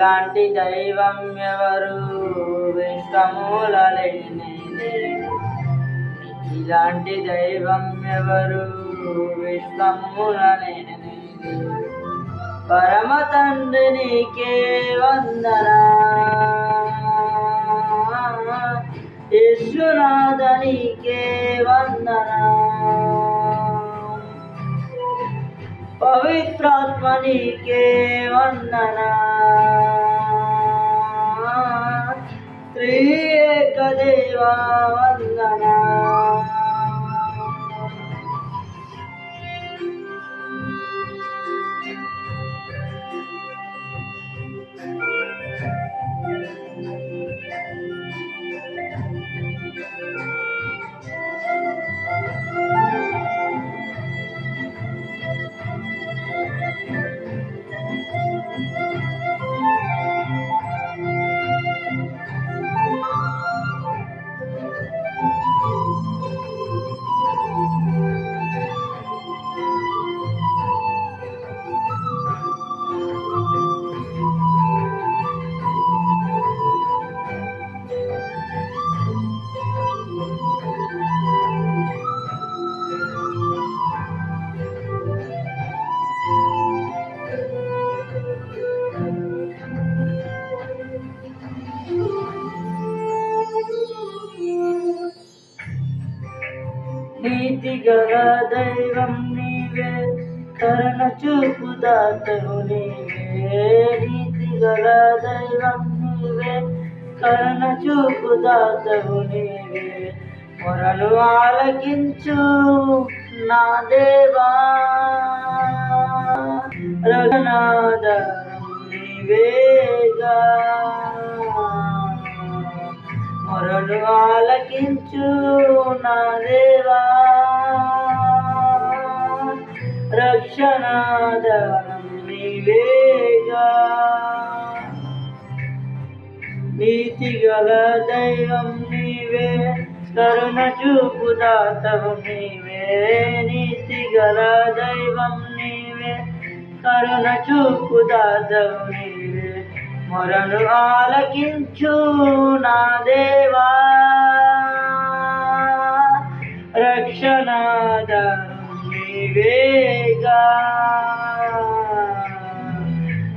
ఇలాంటి దైవం ఎవరు? విశ్వమూలలేనే ఇలాంటి దైవం ఎవరు? విశ్వమూలలేనే పరమ తండ్రి నీకే వందనా. యేసునాథ నీకే వందనా. పవిత్రాత్మ నీకే వందనా. దేవా వందనా నీతి గల దైవం నీవే కరుణ చూపు దాతవు నీవే. నీతి గల దైవం నీవే కరణ చూపు దాతవు నీవే. మొరలు ఆలకించు నా దేవా. రఘునాథరం నీవేగా. మొరలు ఆలకించు నా దేవా. రక్షణాధారం నీవేగా నీతి గల దైవం నీవే కరుణ చూపు దాతవు నీవే. నీతి గల దైవం నీవే కరుణ చూపు దాతవు నీవే మొరను ఆలకించు నా దేవా. రక్షణాధారం నీవేగా.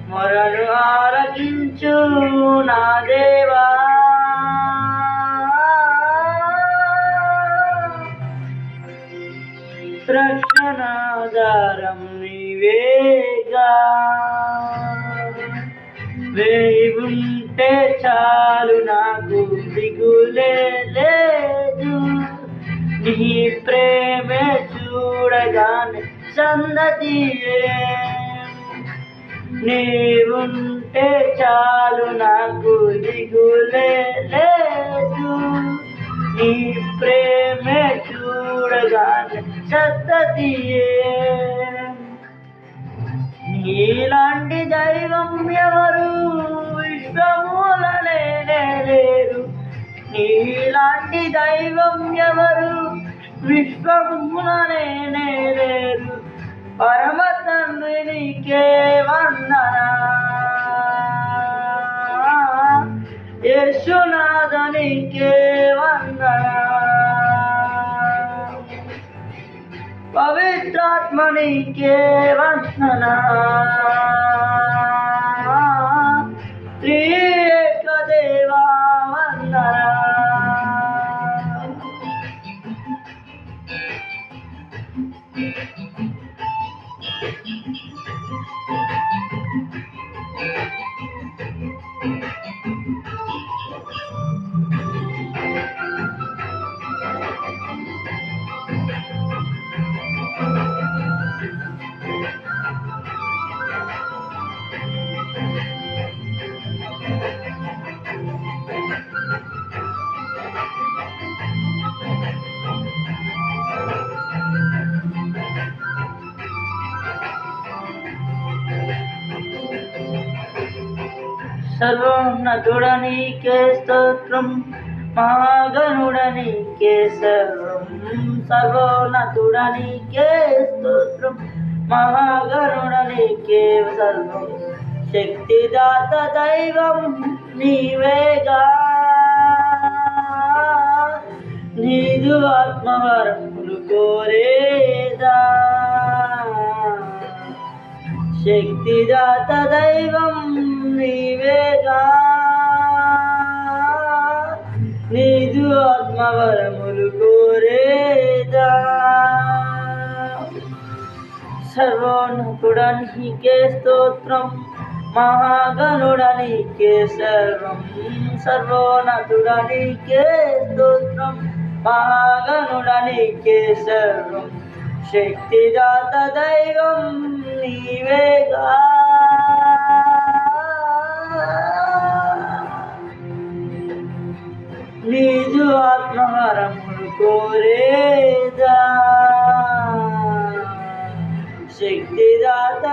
మొరను ఆలకించు నా దేవా. రక్షణాదారం నీవేగా. వేయుంటే చాలు నాకు దిగులే లేదు. నీ ప్రేమే చూడగానే సందతియే. నీవుంటే చాలు నాకు దిగులే లేదు. నీ ప్రేమే చూడగానే సందతియే. నీలాంటి దైవం ఎవరు? విశ్వమూలనే లేరు నీలాంటి దైవం ఎవరు? విశ్వములనే లేరు పరమ తండ్రి నీకే వందనా. యేసునాథ నీకే వందనా. పవిత్రాత్మ నీకే వందనా సర్వోన్నతుడనీకే స్తోత్రం మహాగణుడనీకే సర్వం సర్వోన్నతుడనీకే స్తోత్రం మహాగణుడనీకే సర్వం శక్తిదాత దైవం నీవేగా. నీదు ఆత్మవరములు కోరేదా. శక్తిదాత దైవం నీవేగా. నీదు ఆత్మవరములు కోరేదా. సర్వోన్నతుడ నీకే స్తోత్రం మహాగణుడ నీకే సర్వం సర్వోన్నతుడ నీకే స్తోత్రం మహాగణుడ నీకే సర్వం శక్తిదాత దైవం నీవేగా.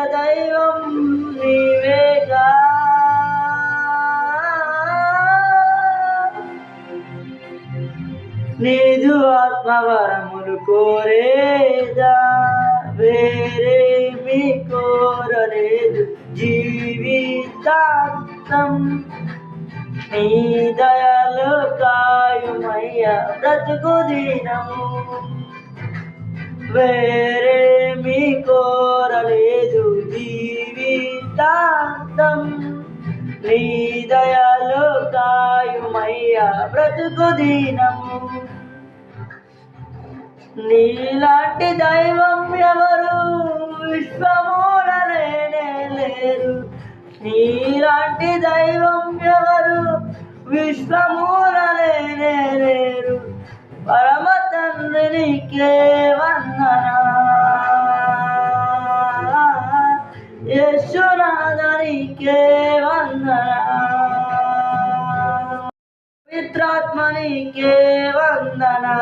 దైవం నీవేగా నీదు ఆత్మవరములు కోరేదా. వేరే మీ కోరలేదు జీవితాంతం. నీ దయలు కాయుమయ్య బ్రతుకు దినము. వేరే మీ కోరలేదు జీవితాంతం. నీ దయలు కాయుమయ్య బ్రతుకు దీనము నీలాంటి దైవం ఎవరు? విశ్వమూలనే లేరు. నీలాంటి దైవం ఎవరు? విశ్వమూలనే పవిత్రాత్మనికే వందనా త్రియేక దేవా వందనా